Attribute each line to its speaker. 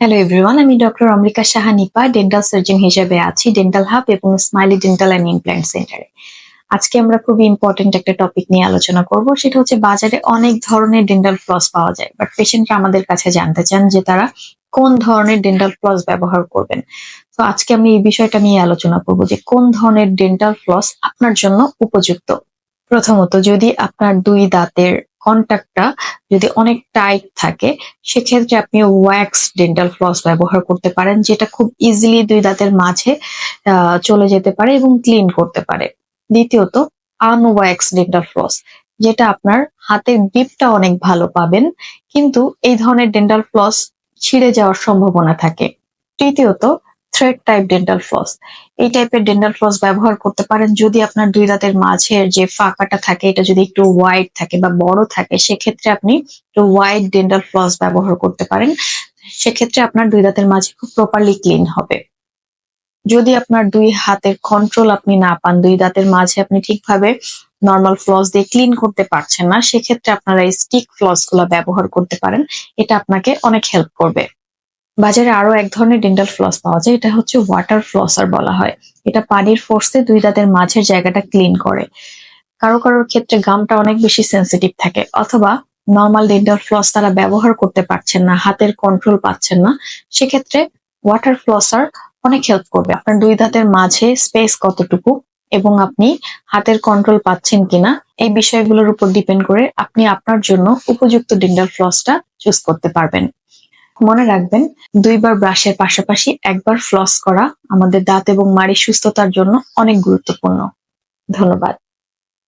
Speaker 1: Hello everyone আমি doctor Amrika Saha Nipa dental surgeon হিসেবে আছি ডেন্টাল হাব এবং স্মাইলি ডেন্টাল অ্যান্ড ইমপ্ল্যান্ট সেন্টারে আজকে আমরা খুবই ইম্পর্টেন্ট একটা টপিক নিয়ে আলোচনা করব, সেটা হচ্ছে বাজারে অনেক ধরনের ডেন্টাল ফ্লস পাওয়া যায় বাট পেশেন্টরা আমাদের কাছে জানতে চান যে তারা কোন ধরনের ডেন্টাল ফ্লস ব্যবহার করবেন। তো আজকে আমি এই বিষয়টা নিয়ে আলোচনা করব যে কোন ধরনের ডেন্টাল ফ্লস আপনার জন্য উপযুক্ত। প্রথমত, যদি আপনার দুই দাঁতের কন্টাক্টটা যদি অনেক টাইট থাকে, সেক্ষেত্রে আপনি ওয়্যাক্স ডেন্টাল ফ্লস ব্যবহার করতে পারেন, যেটা খুব ইজিলি দুই দাঁতের মাঝে চলে যেতে পারে এবং ক্লিন করতে পারে। দ্বিতীয়ত আনওয়্যাক্স ডেন্টাল ফ্লস যেটা আপনার হাতের গ্রিপটা অনেক ভালো পাবেন, কিন্তু এই ধরনের ডেন্টাল ফ্লস ছিঁড়ে যাওয়ার সম্ভাবনা থাকে। তৃতীয়ত থ্রেড টাইপ ডেন্টাল ফ্লস এই টাইপের ডেন্টাল ফ্লস ব্যবহার করতে পারেন যদি আপনার দুই দাঁতের মাঝের যে ফাঁকাটা থাকে, এটা যদি একটু ওয়াইড থাকে বা বড় থাকে, সেক্ষেত্রে আপনি একটু ওয়াইড ডেন্টাল ফ্লস ব্যবহার করতে পারেন। সেক্ষেত্রে আপনার দুই দাঁতের মাঝে খুব প্রপারলি ক্লিন হবে। যদি আপনার দুই হাতের কন্ট্রোল আপনি না পান, দুই দাঁতের মাঝে আপনি ঠিকভাবে নর্মাল ফ্লস দিয়ে ক্লিন করতে পারছেন না, সেক্ষেত্রে আপনারা এই স্টিক ফ্লসগুলো ব্যবহার করতে পারেন। এটা আপনাকে অনেক হেল্প করবে। বাজারে আরও এক ধরনের ডেন্টাল ফ্লস পাওয়া যায়, এটা হচ্ছে ওয়াটার ফ্লসার বলা হয়। এটা পানির ফোর্সে দুই দাঁতের মাঝের জায়গাটা ক্লিন করে। কারও কারোর ক্ষেত্রে গামটা অনেক বেশি সেন্সিটিভ থাকে, অথবা নর্মাল ডেন্টাল ফ্লস তারা ব্যবহার করতে পারছেন না, হাতের কন্ট্রোল পাচ্ছেন না, সেক্ষেত্রে ওয়াটার ফ্লসার অনেক হেল্প করবে। আপনার দুই দাঁতের মাঝে স্পেস কতটুকু এবং আপনি হাতের কন্ট্রোল পাচ্ছেন কিনা, এই বিষয়গুলোর উপর ডিপেন্ড করে আপনি আপনার জন্য উপযুক্ত ডেন্টাল ফ্লসটা চুজ করতে পারবেন। মনে রাখবেন, দুইবার ব্রাশের পাশাপাশি একবার ফ্লস করা আমাদের দাঁত এবং মাড়ি সুস্থতার জন্য অনেক গুরুত্বপূর্ণ। ধন্যবাদ।